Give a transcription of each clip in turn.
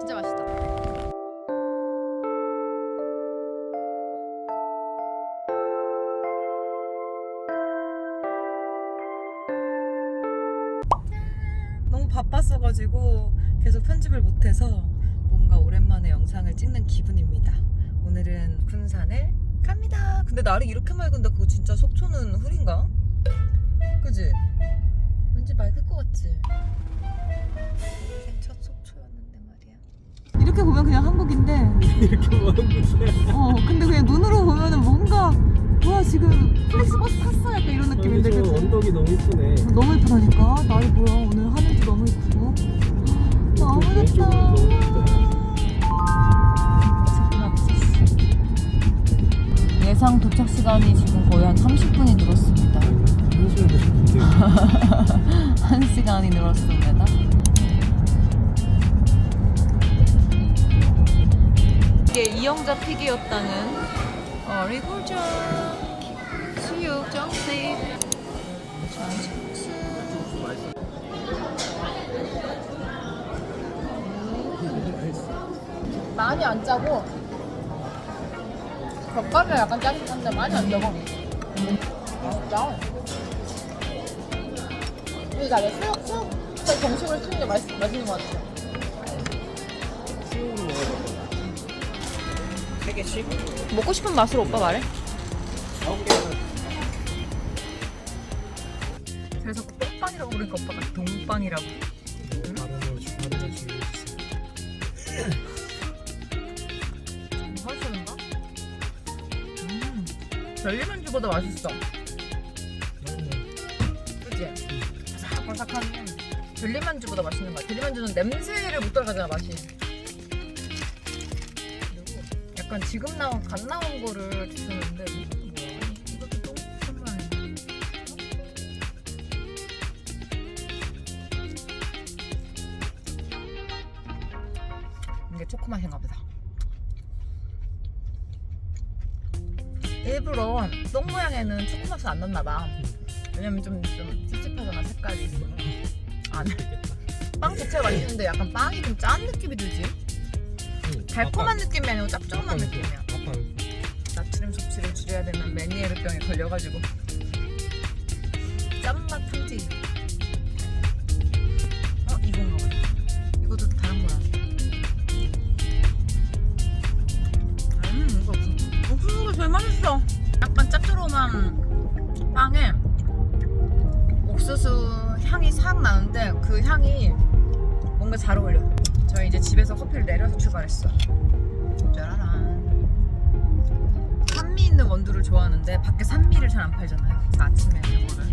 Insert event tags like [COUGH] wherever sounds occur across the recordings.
진짜 맛있다. 너무 바빴어가지고 계속 편집을 못해서 뭔가 오랜만에 영상을 찍는 기분입니다. 오늘은 군산을 갑니다. 근데 날이 이렇게 맑은데 그거 진짜 속초는 흐린가? 그지? 왠지 맑을 것 같지? 보면 그냥 한국인데. [LAUGHS] 이렇게 먼 곳에 어 근데 그냥 눈으로 보면은 뭔가 뭐야 지금 플렉스버스 탔어. 약간 이런 느낌인데 저 그치? 언덕이 너무 이쁘네. 너무 예쁘다니까. 날이 뭐야. 오늘 하늘도 너무 예쁘고. 너무 왼쪽으로 좋다 너무 예쁘다. 예상 도착 시간이 지금 거의 한 30분이 늘었습니다. 한 시간 더 싶은데 1시간이 늘었습니다 이게 이영자 픽이었다는. 어리굴젓 수육 정식 많이 안 짜고. 젓갈이 약간 짜긴 한데 많이 안 짜고 맛있다. 근데 나 수육 수육 정식으로 쓰는 게 맛있, 맛있는 것 같아. 세 개씩? 먹고 싶은 맛으로 오빠 말해 그래서 똥빵이라고 부르니까 오빠가 동빵이라고 주- 맛있는가? 음, 전리만주보다 맛있어. 그치? 바삭바삭한 전리만주보다 맛있는 맛. 전리만주는 냄새를 못 따라가잖아 맛이. 약간 지금 나온 갓 나온 거를 주셨는데 이것도 뭐야? 이것도 똥똥만. 이게 초코 맛인가 보다. 일부러 똥 모양에는 초코 맛을 안 넣나 봐. 왜냐면 좀, 좀 찝찝하잖아 색깔이. 안. 빵 자체가 맛있는데 약간 빵이 좀 짠 느낌이 들지? 달콤한 느낌이 아니고 짭조름한 느낌이야. 아빠 나트륨 섭취를 줄여야 되는 메니에르병에 걸려가지고 짠맛 탕지. 어 이건가 보다. 이것도 다른 거야. 음 이거 옥수수가 제일 맛있어. 약간 짭조름한 빵에 옥수수 향이 싹 나는데 그 향이 뭔가 잘 어울려. 이제 집에서 커피를 내려서 출발했어. 짜라란. 산미 있는 원두를 좋아하는데 밖에 산미를 잘 안 팔잖아요. 그래서 아침에 이거를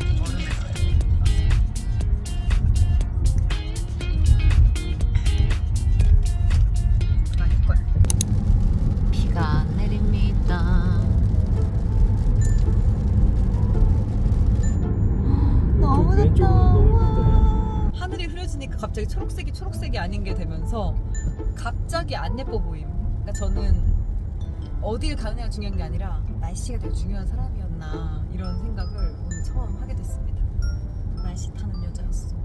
초록색이 아닌 게 되면서 갑자기 안 예뻐 보임. 그러니까 저는 어딜 가느냐가 중요한 게 아니라 날씨가 되게 중요한 사람이었나 이런 생각을 오늘 처음 하게 됐습니다. 날씨 타는 여자였어.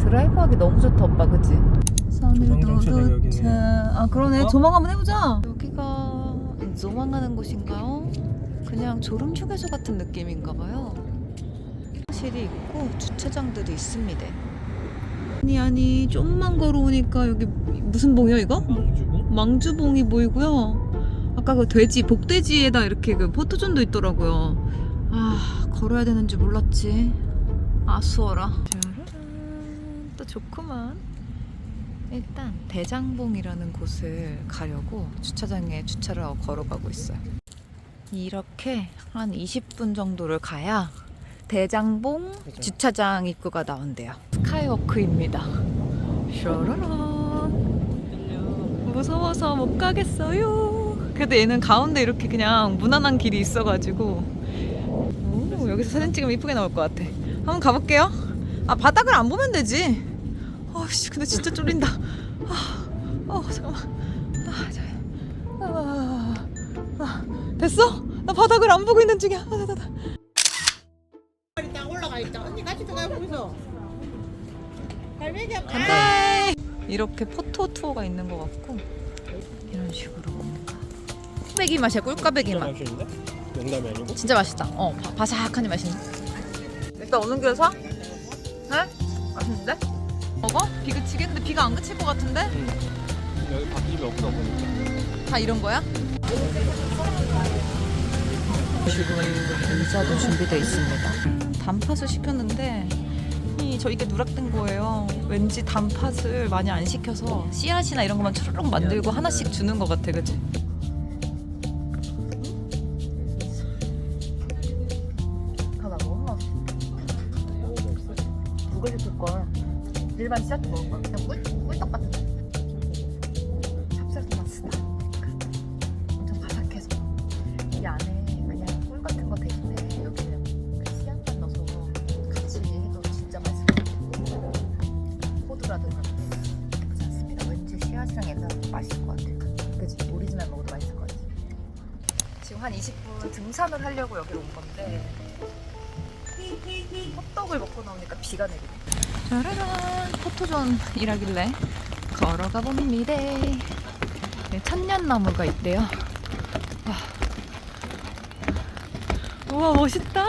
드라이브하기 너무 좋다 오빠 그치? 여기네. 도착. 아 그러네 어? 조망 한번 해보자 여기가 조망하는 곳인가요? 그냥 졸음 휴게소 같은 느낌인가 봐요. 실이 있고 주차장들이 있습니다. 아니 아니 좀만 걸어오니까 여기 무슨 봉이야 이거? 망주고 망주봉이 보이고요. 아까 그 돼지 복돼지에다 이렇게 그 포토존도 있더라고요. 아 걸어야 되는지 몰랐지. 아수어라. 짜라란 또 좋구만. 일단 대장봉이라는 곳을 가려고 주차장에 주차를 하고 걸어가고 있어요 이렇게 한 20분 정도를 가야 대장봉 주차장 입구가 나온대요 스카이워크입니다 샤라란 무서워서 못 가겠어요. 그래도 얘는 가운데 이렇게 그냥 무난한 길이 있어가지고 오, 여기서 사진 찍으면 이쁘게 나올 것 같아. 한번 가볼게요. 아 바닥을 안 보면 되지. 아씨 근데 진짜 쫄린다. 아, 어 잠깐만. 아, 됐어? 나 바닥을 안 보고 있는 중이야. 아. 언니 같이 들어가 보면서. 갈매기 한 간다. 이렇게 포토 투어가 있는 것 같고 이런 식으로 꿀까베기 맛이야 꿀까베기 맛. 농담이 아니고? 진짜 맛있다. 어 바, 바삭하니 맛있네. 일단 오는 길에 사? 네? 맛있는데? 먹어? 비 그치겠는데 비가 안 그칠 것 같은데? 응. 여기 밥집이 없다 보니까. 다 이런 거야? 의자도 준비되어 있습니다. 단팥을 시켰는데 이 저희게 누락된 거예요. 왠지 단팥을 많이 안 시켜서 씨앗이나 이런 것만 초르륵 만들고 하나씩 주는 것 같아, 그치? 걸? 일반 씨앗 먹을 걸. 그냥 꿀 꿀떡 같은. 찹 20분 등산을 하려고 여기로 온 건데 호떡을 먹고 나오니까 비가 내리네. 짜라란 포토존이라길래 걸어가 봅니다. 네, 천년나무가 있대요. 와. 우와 멋있다.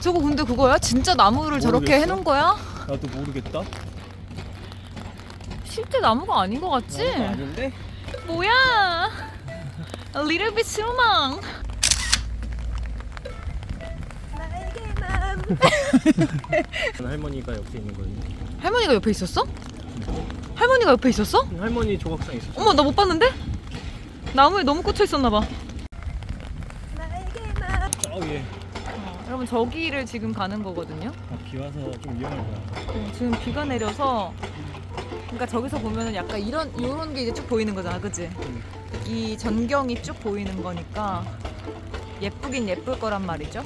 저거 근데 그거야? 진짜 나무를 저렇게 모르겠어. 해놓은 거야? 나도 모르겠다. 실제 나무가 아닌 것 같지? 나도 아닌데? 뭐야? A little bit 실망. [LAUGHS] 할머니가 옆에 있는 거였네. 할머니가 옆에 있었어? 할머니가 옆에 있었어? 할머니 조각상 있어. 어머 나 못 봤는데? 나무에 너무 꽂혀 있었나 봐. 저 위에. 여러분 저기를 지금 가는 거거든요. 아, 비 와서 좀 위험할 거야. 네, 지금 비가 내려서 그러니까 저기서 보면은 약간 이런 이런 게 이제 쭉 보이는 거잖아, 그치? 응. 이 전경이 쭉 보이는 거니까 예쁘긴 예쁠 거란 말이죠.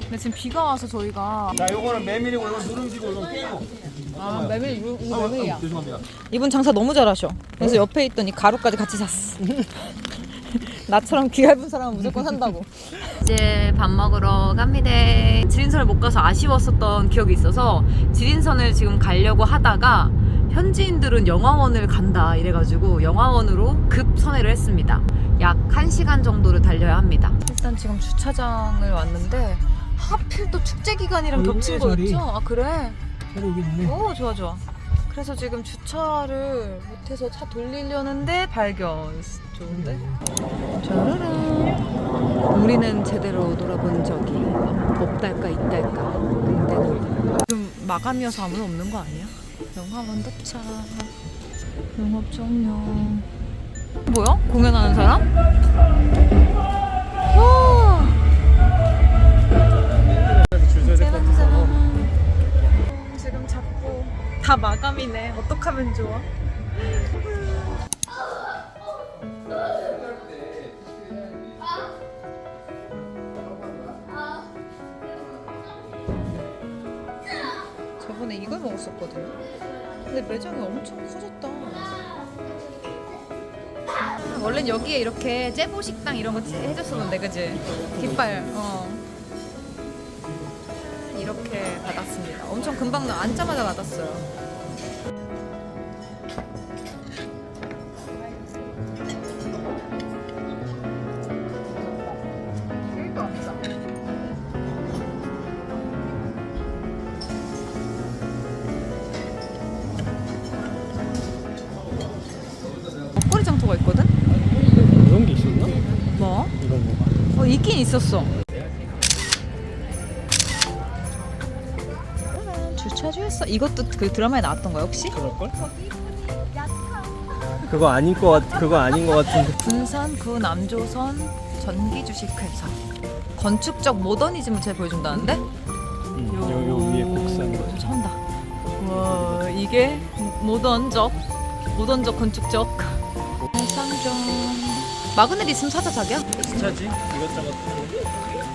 근데 지금 비가 와서 저희가 자, 요거는 메밀이고 이건 누룽지고 이건 깨고. 아 메밀 이거 아, 아, 죄송합니다. 이분 장사 너무 잘하셔. 그래서 옆에 있던 이 가루까지 같이 샀어. [LAUGHS] 나처럼 귀 얇은 사람은 무조건 산다고. [LAUGHS] 이제 밥 먹으러 갑니다. 지린선을 못 가서 아쉬웠었던 기억이 있어서 지린선을 지금 가려고 하다가 현지인들은 영화원을 간다 이래가지고 영화원으로 급 선회를 했습니다. 약 1시간 정도를 달려야 합니다. 일단 지금 주차장을 왔는데 하필 또 축제 기간이랑 어, 겹친 있네, 자리. 거였죠? 아 그래? 새로 여기 있네. 오 좋아 좋아. 그래서 지금 주차를 못해서 차 돌리려는데 발견. 좋은데? 짜라란. 우리는 제대로 놀아본 적이 없달까 있달까. 근데 지금 마감이어서 아무도 없는 거 아니야? 영화관 도착. 영업 종료. 뭐야? 공연하는 사람? 다 마감이네. 어떡하면 좋아? 저번에 이걸 먹었었거든요. 근데 매장이 엄청 커졌다. 원래는 여기에 이렇게 째보 식당 이런 거 해줬었는데, 그지? 깃발, 어. 이렇게 받았습니다. 엄청 금방 나- 앉자마자 받았어요. 장터가 있거든? 이런 게 있었나? 뭐? 이런 거가. 어, 있긴 있었어. 주차주였어. 이것도 그 드라마에 나왔던 거야 혹시? 그럴걸? 그거 아닌 거 같, 그거 아닌 거 같은데. 군산 구 남조선 전기 주식회사. 건축적 모더니즘을 잘 보여준다는데? 응, 요, 요 위에 곡선. 좀 처음다. 와 이게 모던적 모던적 건축적 마그넷 있으면 사자 자기야 차지? 이것저것.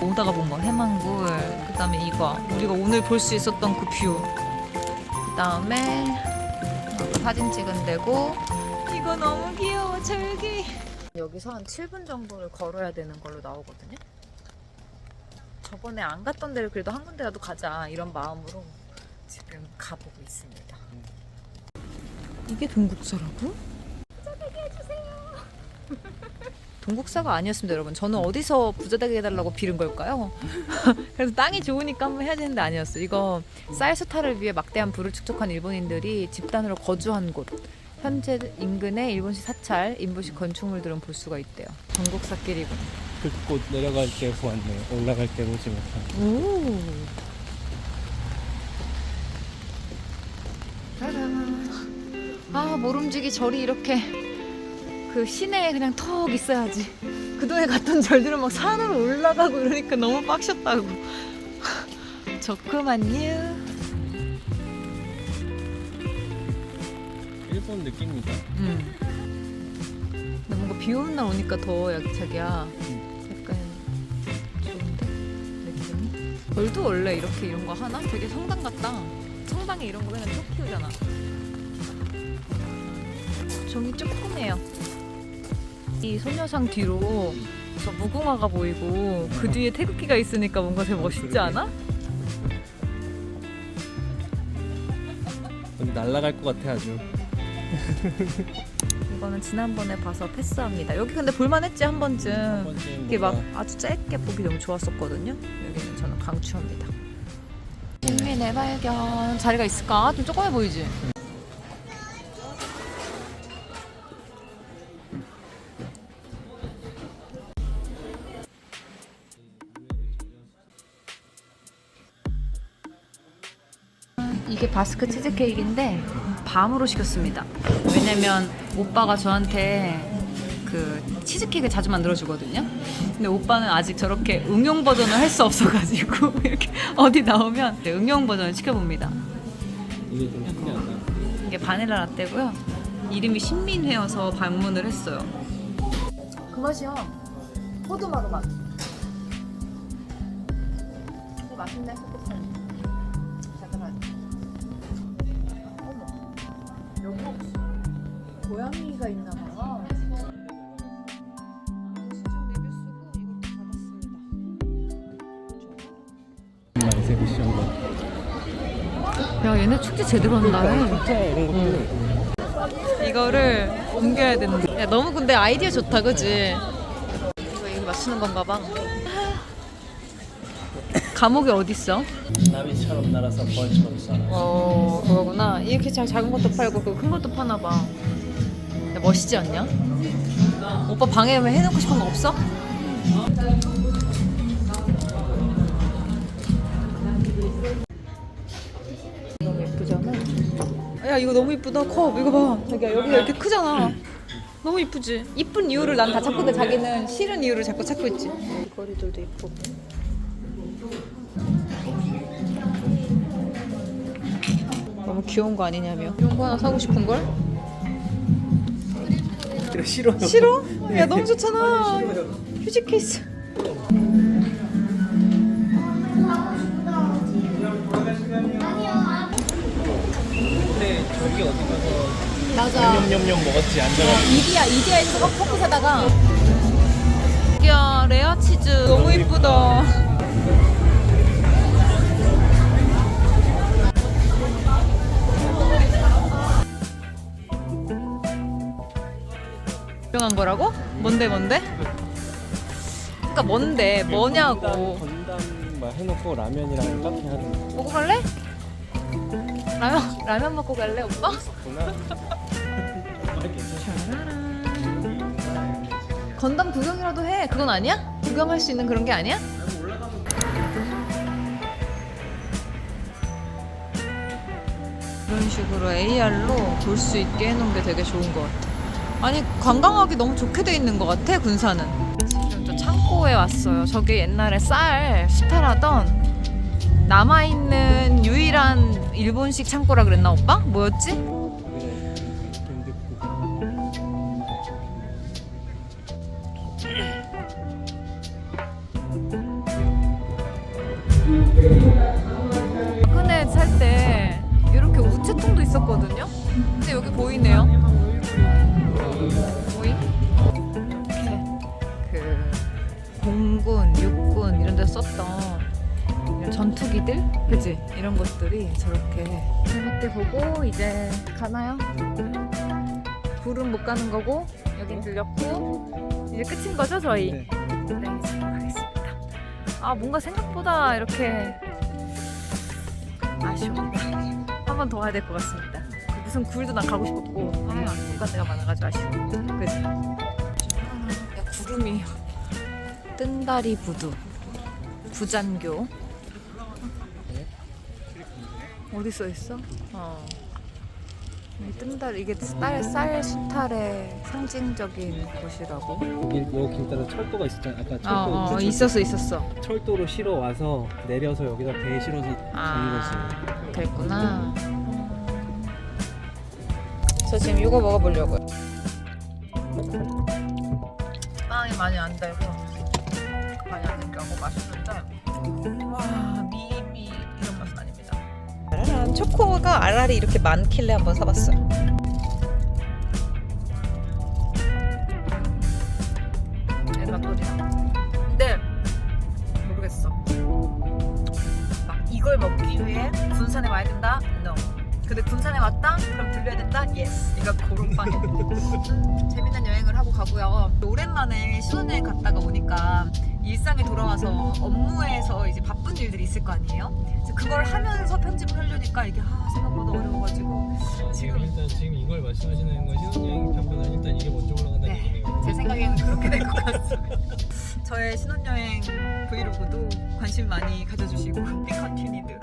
오다가 본 거 해망굴 그 다음에 이거 우리가 오늘 볼 수 있었던 그 뷰 그 다음에 사진 찍은 데고 이거 너무 귀여워 절기 여기서 한 7분 정도를 걸어야 되는 걸로 나오거든요. 저번에 안 갔던 데를 그래도 한 군데라도 가자 이런 마음으로 지금 가보고 있습니다. 이게 동국사라고? 부자되게 해주세요. 동국사가 아니었습니다, 여러분. 저는 어디서 부자 되게 해달라고 빌은 걸까요? 그래서 땅이 좋으니까 한번 해야 되는데 아니었어. 이거 쌀수타를 위해 막대한 부를 축적한 일본인들이 집단으로 거주한 곳. 현재 인근의 일본식 사찰, 인부식 건축물들은 볼 수가 있대요. 동국사길이군. 그꽃 내려갈 때 보았네요. 올라갈 때 보지 못한. 오. 짜잔. 아 모름지기 절이 이렇게 그 시내에 그냥 턱 있어야지. 그동안 갔던 절들은 막 산으로 올라가고 이러니까 너무 빡셨다고. [LAUGHS] 좋구만요. 일본 느낌이다. 음. 근데 뭔가 비 오는 날 오니까 더 약- 자기야 약간 좋은데 느낌이. 절도 원래 이렇게 이런 거 하나? 되게 성당 같다. 성당에 이런 거 맨날 쭉 키우잖아. 종이 조그매요. 이 소녀상 뒤로 저 무궁화가 보이고 그 뒤에 태극기가 있으니까 뭔가 되게 멋있지 않아? 근데 날아갈 것 같아 아주. [LAUGHS] 이거는 지난번에 봐서 패스합니다. 여기 근데 볼만했지 한 번쯤. 번쯤 이게 막 뭔가 아주 짧게 보기 너무 좋았었거든요. 여기는 저는 강추합니다. 국민의 발견 자리가 있을까? 좀 조그매 보이지? 이게 바스크 치즈 케이크인데 밤으로 시켰습니다. 왜냐면 오빠가 저한테 그 치즈케이크 자주 만들어 주거든요. 근데 오빠는 아직 저렇게 응용 버전을 할 수 없어가지고 [LAUGHS] 이렇게 어디 나오면 네, 응용 버전을 시켜봅니다. 이게 좀 특이하다. 이게 바닐라 라떼고요. 이름이 신민회여서 방문을 했어요. 그 맛이야. 호두마루 맛. 맛있네. 고양이가 있나 봐. 시중 리뷰 쓰고 이것도 받았습니다. 만세 미션 거. 야 얘네 축제 제대로 한다. 것도 이거를 옮겨야 되는데. 야, 너무 근데 아이디어 좋다, 그지? 이거 맞추는 건가 봐. 감옥이 어딨어? 나비처럼 날아서 벌처럼 쏴. 어, 그거구나. 이렇게 자- 작은 것도 팔고 그 큰 것도 파나 봐. 야, 멋있지 않냐? 오빠 방에 왜 해놓고 싶은 거 없어? 너무 예쁘잖아. 야 이거 너무 이쁘다 컵 이거 봐 자기야 여기가 이렇게 크잖아 너무 이쁘지 이쁜 이유를 난 다 찾는데 자기는 싫은 이유를 자꾸 찾고 있지 거리들도 이쁘고 너무 귀여운 거 아니냐며. 이런 거 하나 사고 싶은 걸? 싫어. 싫어? 야 너무 좋잖아. 휴지 케이스. 근데 저기 어디 가서 맞아. 냠냠냠 먹었지 앉아가지고. 이디야 이디야에서 커피 사다가. 야 레아 치즈. 너무 이쁘다 뭔데 뭔데? 그러니까 뭔데 뭐냐고 건담 막 해놓고 라면이랑 카페 하는 거 먹고 갈래? 라면 라면 먹고 갈래 오빠? 구나. 건담 구경이라도 해. 그건 아니야? 구경할 수 있는 그런 게 아니야? 이런 식으로 AR로 볼 수 있게 해놓은 게 되게 좋은 것 같아. 아니 관광하기 너무 좋게 돼 있는 것 같아 군사는. 지금 또 창고에 왔어요. 저게 옛날에 쌀 수탈하던 남아 있는 유일한 일본식 창고라 그랬나 오빠? 뭐였지? 큰애 살때 이렇게 우체통도 있었거든요. 근데 여기 보이네요. 전투기들? 그치? 이런 것들이 저렇게 재밌게 보고 이제 가나요? 굴은 못 가는 거고 여긴 들렸고 이제 끝인 거죠 저희? 네. 네 이제 가겠습니다 아 뭔가 생각보다 이렇게 아쉬워 한번 더 와야 될 것 같습니다 그 무슨 굴도 난 가고 싶었고 아못 간 데가 많아가지고 아쉬워 그치? 아, 야 구름이 뜬다리 부두 부잔교 어디 써 있어? 어. 이 뜬다리 이게 쌀, 쌀 수탈의 상징적인 곳이라고. 여기 여기 따라 철도가 있었잖아. 아까 철도. 어, 어 철도. 있었어 있었어. 철도로 실어 와서 내려서 여기다 배 실어서 아 그랬구나. 저 지금 이거 먹어보려고요. 빵이 많이 안 달고 많이 안 느끼하고 맛있는데 와 초코가 알알이 이렇게 많길래 한번 사봤어요. 맛돌이야. 근데 모르겠어. 막 이걸 먹기 위해 군산에 와야 된다? No. 근데 군산에 왔다? 그럼 들려야 된다? Yes. 이거 그런 빵이야. [LAUGHS] 재밌는 여행을 하고 가고요. 오랜만에 신혼여행 갔다가 오니까 일상에 돌아와서 업무에서 이제 바쁜 일들이 있을 거 아니에요? 그래서 그걸 하면서 편집을 하려니까 이게 아, 생각보다 어려워가지고 지금 일단 지금 이걸 말씀하시는 건 신혼여행 편보다 일단 이게 먼저 올라간다는 네. 얘기네요. 제 생각에는 그렇게 될 것 같습니다. 저의 신혼여행 브이로그도 관심 많이 가져주시고 [LAUGHS] 비 컨티니드